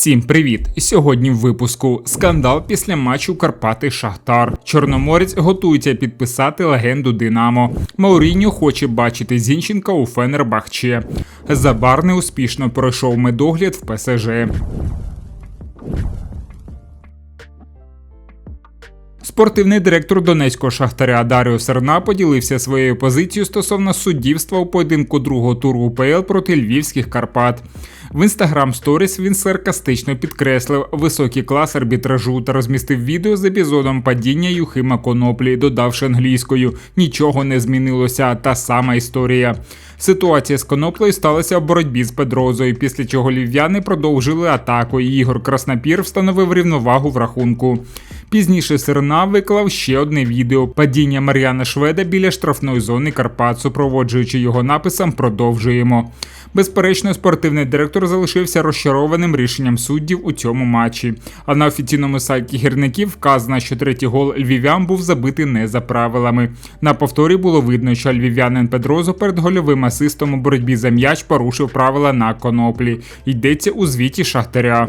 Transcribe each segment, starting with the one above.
Всім привіт! Сьогодні в випуску скандал після матчу Карпати Шахтар. Чорноморець готується підписати легенду Динамо. Мауріньо хоче бачити Зінченка у Фенербахче. Забар неуспішно пройшов медогляд в ПСЖ. Спортивний директор Донецького шахтаря Даріо Серна поділився своєю позицією стосовно суддівства у поєдинку другого туру УПЛ проти львівських Карпат. В інстаграм сторіс він саркастично підкреслив високий клас арбітражу та розмістив відео з епізодом падіння Юхима Коноплі, додавши англійською нічого не змінилося. Та сама історія. Ситуація з коноплею сталася в боротьбі з Педрозою, після чого лів'яни продовжили атаку. і Ігор Краснопір встановив рівновагу в рахунку. Пізніше Серна виклав ще одне відео падіння Мар'яна Шведа біля штрафної зони Карпат, супроводжуючи його написом Продовжуємо. Безперечно, спортивний директор залишився розчарованим рішенням суддів у цьому матчі. А на офіційному сайті гірників вказано, що третій гол львів'ян був забитий не за правилами. На повторі було видно, що львів'янин Педрозо перед гольовим асистом у боротьбі за м'яч порушив правила на коноплі. Йдеться у звіті Шахтаря.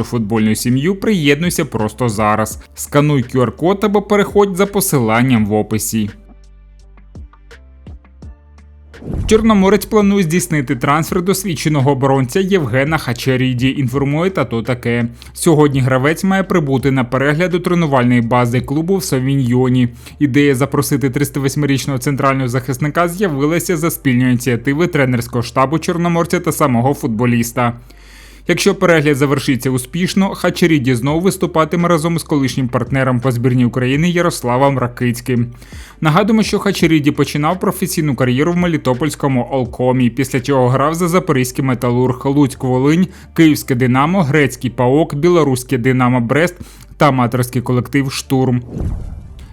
нашу футбольну сім'ю, приєднуйся просто зараз. Скануй QR-код або переходь за посиланням в описі. Чорноморець планує здійснити трансфер досвідченого оборонця Євгена Хачаріді. Інформує тато таке. Сьогодні гравець має прибути на перегляд до тренувальної бази клубу в Совіньйоні. Ідея запросити 308-річного центрального захисника з'явилася за спільної ініціативи тренерського штабу Чорноморця та самого футболіста. Якщо перегляд завершиться успішно, Хачеріді знову виступатиме разом з колишнім партнером по збірні України Ярославом Ракицьким. Нагадуємо, що Хачеріді починав професійну кар'єру в Мелітопольському Олкомі, після чого грав за Запорізький металург, Луцьк Волинь, Київське Динамо, Грецький Паок, Білоруське Динамо Брест та аматорський колектив Штурм.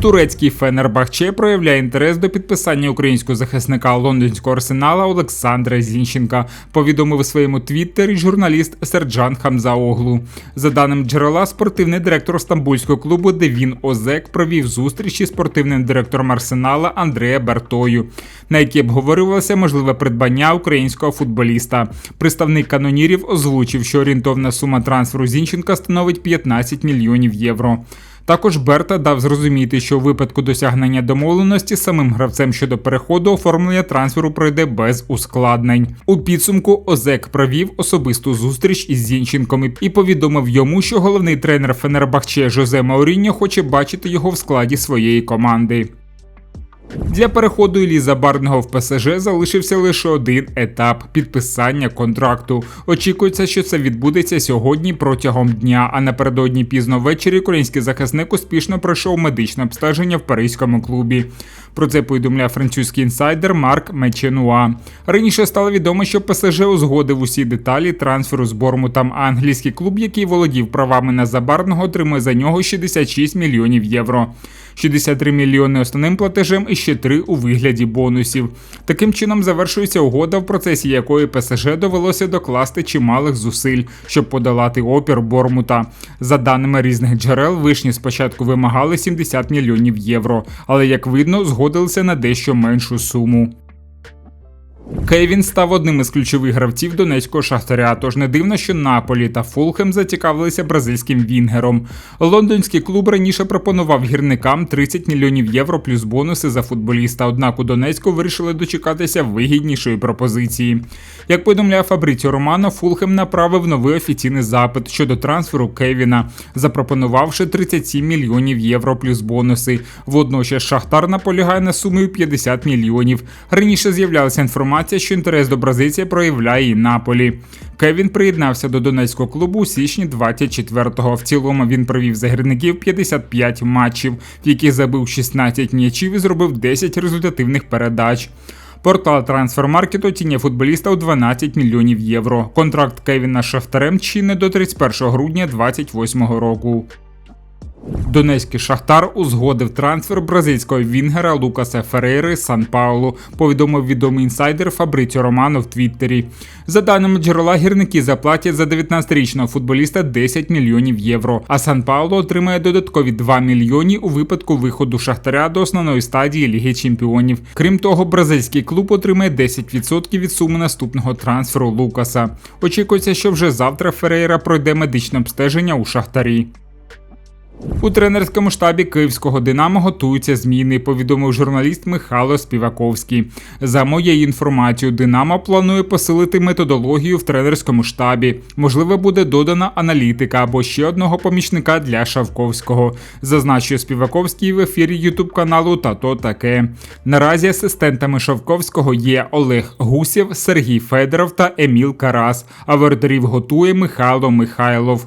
Турецький Фенербахче проявляє інтерес до підписання українського захисника лондонського арсенала Олександра Зінченка. Повідомив у своєму твіттері журналіст Серджан Хамзаоглу. За даним джерела, спортивний директор стамбульського клубу Девін Озек провів зустрічі з спортивним директором арсенала Андрея Бертою, на якій обговорювалося можливе придбання українського футболіста. Представник канонірів озвучив, що орієнтовна сума трансферу Зінченка становить 15 мільйонів євро. Також Берта дав зрозуміти, що у випадку досягнення домовленості самим гравцем щодо переходу оформлення трансферу пройде без ускладнень. У підсумку Озек провів особисту зустріч із Зінченком і повідомив йому, що головний тренер Фенербахче Жозе Мауріньо хоче бачити його в складі своєї команди. Для переходу Іліза Барного в ПСЖ залишився лише один етап підписання контракту. Очікується, що це відбудеться сьогодні протягом дня. А напередодні пізно ввечері український захисник успішно пройшов медичне обстеження в паризькому клубі. Про це повідомляє французький інсайдер Марк Меченуа. Раніше стало відомо, що ПСЖ узгодив усі деталі трансферу з Бормутом, а англійський клуб, який володів правами на Забарного, отримує за нього 66 мільйонів євро. 63 мільйони основним платежем і ще 3 у вигляді бонусів. Таким чином завершується угода, в процесі якої ПСЖ довелося докласти чималих зусиль, щоб подолати опір Бормута. За даними різних джерел, вишні спочатку вимагали 70 мільйонів євро, але як видно, згодилися на дещо меншу суму. Кевін став одним із ключових гравців донецького шахтаря. Тож не дивно, що Наполі та Фулхем зацікавилися бразильським Вінгером. Лондонський клуб раніше пропонував гірникам 30 мільйонів євро плюс бонуси за футболіста. Однак у Донецьку вирішили дочекатися вигіднішої пропозиції. Як повідомляє Фабріціо Романо, Фулхем направив новий офіційний запит щодо трансферу Кевіна, запропонувавши 37 мільйонів євро плюс бонуси. Водночас Шахтар наполягає на сумі 50 мільйонів. Раніше з'являлася інформація що інтерес до бразильця проявляє і Наполі. Кевін приєднався до донецького клубу у січні 24-го. В цілому він провів за гірників 55 матчів, в яких забив 16 м'ячів і зробив 10 результативних передач. Портал трансфермаркет оцінює футболіста у 12 мільйонів євро. Контракт Кевіна з Шахтарем чинний до 31 грудня 2028 року. Донецький Шахтар узгодив трансфер бразильського вінгера Лукаса Ферейри з Сан Паулу, повідомив відомий інсайдер Фабриціо Романо в Твіттері. За даними джерела, гірники заплатять за 19-річного футболіста 10 мільйонів євро, а Сан Паулу отримає додаткові 2 мільйони у випадку виходу Шахтаря до основної стадії Ліги Чемпіонів. Крім того, бразильський клуб отримає 10% від суми наступного трансферу Лукаса. Очікується, що вже завтра Ферейра пройде медичне обстеження у Шахтарі. У тренерському штабі київського Динамо готуються зміни, повідомив журналіст Михайло Співаковський. За моєю інформацією, Динамо планує посилити методологію в тренерському штабі. Можливо, буде додана аналітика або ще одного помічника для Шавковського. Зазначує Співаковський в ефірі Ютуб каналу та то таке. Наразі асистентами Шавковського є Олег Гусєв, Сергій Федоров та Еміл Карас. А воротарів готує Михайло Михайлов.